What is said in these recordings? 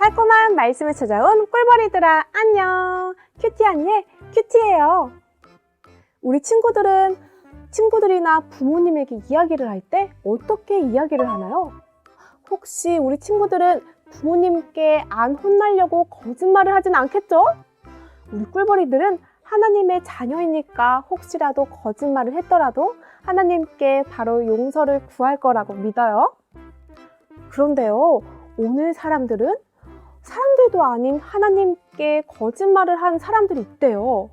달콤한 말씀을 찾아온 꿀벌이들아 안녕 큐티 언니의 큐티예요 우리 친구들은 친구들이나 부모님에게 이야기를 할 때 어떻게 이야기를 하나요? 혹시 우리 친구들은 부모님께 안 혼나려고 거짓말을 하진 않겠죠? 우리 꿀벌이들은 하나님의 자녀이니까 혹시라도 거짓말을 했더라도 하나님께 바로 용서를 구할 거라고 믿어요. 그런데요, 오늘 사람들은 사람들도 아닌 하나님께 거짓말을 한 사람들이 있대요.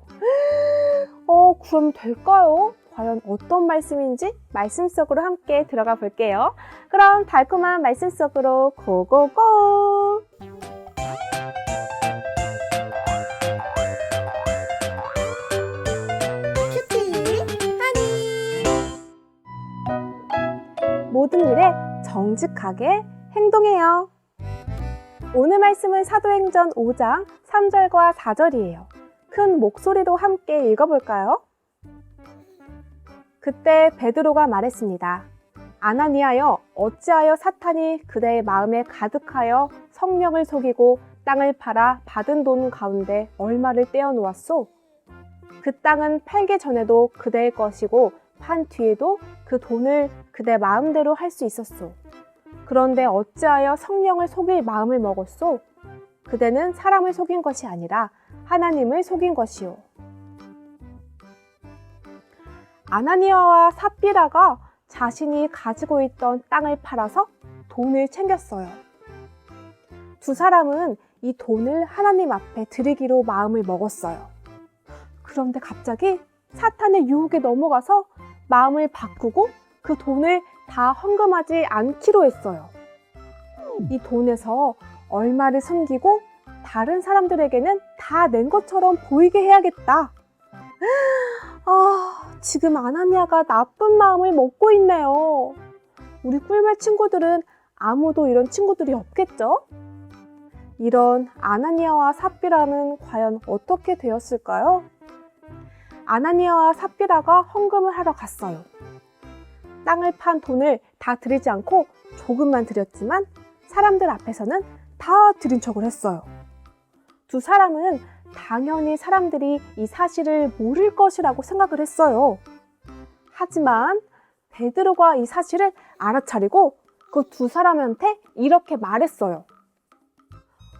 어, 그럼 될까요? 과연 어떤 말씀인지 말씀 속으로 함께 들어가 볼게요. 그럼 달콤한 말씀 속으로 고고고! 모든 일에 정직하게 행동해요. 오늘 말씀은 사도행전 5장 3절과 4절이에요. 큰 목소리로 함께 읽어볼까요? 그때 베드로가 말했습니다. 아나니아여 어찌하여 사탄이 그대의 마음에 가득하여 성령을 속이고 땅을 팔아 받은 돈 가운데 얼마를 떼어 놓았소? 그 땅은 팔기 전에도 그대의 것이고 판 뒤에도 그 돈을 그대 마음대로 할 수 있었소. 그런데 어찌하여 성령을 속일 마음을 먹었소? 그대는 사람을 속인 것이 아니라 하나님을 속인 것이요. 아나니아와 삽비라가 자신이 가지고 있던 땅을 팔아서 돈을 챙겼어요. 두 사람은 이 돈을 하나님 앞에 드리기로 마음을 먹었어요. 그런데 갑자기 사탄의 유혹에 넘어가서 마음을 바꾸고 그 돈을 다 헌금하지 않기로 했어요. 이 돈에서 얼마를 숨기고 다른 사람들에게는 다 낸 것처럼 보이게 해야겠다. 아, 지금 아나니아가 나쁜 마음을 먹고 있네요. 우리 꿀벌 친구들은 아무도 이런 친구들이 없겠죠? 이런 아나니아와 삽비라는 과연 어떻게 되었을까요? 아나니아와 삽비라가 헌금을 하러 갔어요. 땅을 판 돈을 다 드리지 않고 조금만 드렸지만 사람들 앞에서는 다 드린 척을 했어요. 두 사람은 당연히 사람들이 이 사실을 모를 것이라고 생각을 했어요. 하지만 베드로가 이 사실을 알아차리고 그 두 사람한테 이렇게 말했어요.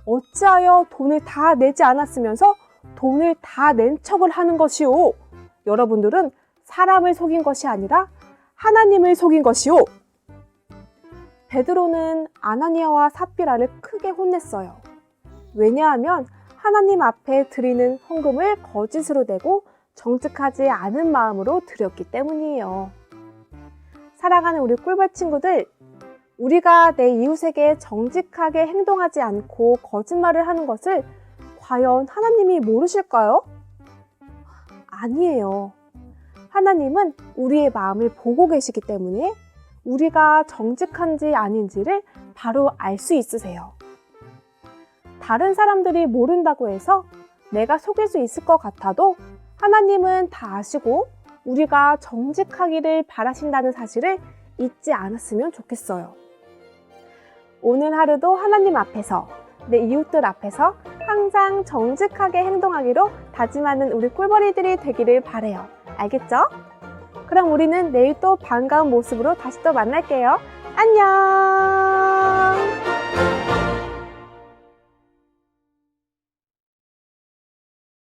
어찌하여 돈을 다 내지 않았으면서 돈을 다 낸 척을 하는 것이오? 여러분들은 사람을 속인 것이 아니라 하나님을 속인 것이오. 베드로는 아나니아와 삽비라를 크게 혼냈어요. 왜냐하면 하나님 앞에 드리는 헌금을 거짓으로 내고 정직하지 않은 마음으로 드렸기 때문이에요. 사랑하는 우리 꿀벌 친구들, 우리가 내 이웃에게 정직하게 행동하지 않고 거짓말을 하는 것을 과연 하나님이 모르실까요? 아니에요. 하나님은 우리의 마음을 보고 계시기 때문에 우리가 정직한지 아닌지를 바로 알 수 있으세요. 다른 사람들이 모른다고 해서 내가 속일 수 있을 것 같아도 하나님은 다 아시고 우리가 정직하기를 바라신다는 사실을 잊지 않았으면 좋겠어요. 오늘 하루도 하나님 앞에서 내 이웃들 앞에서 항상 정직하게 행동하기로 다짐하는 우리 꿀벌이들이 되기를 바래요. 알겠죠? 그럼 우리는 내일 또 반가운 모습으로 다시 또 만날게요. 안녕!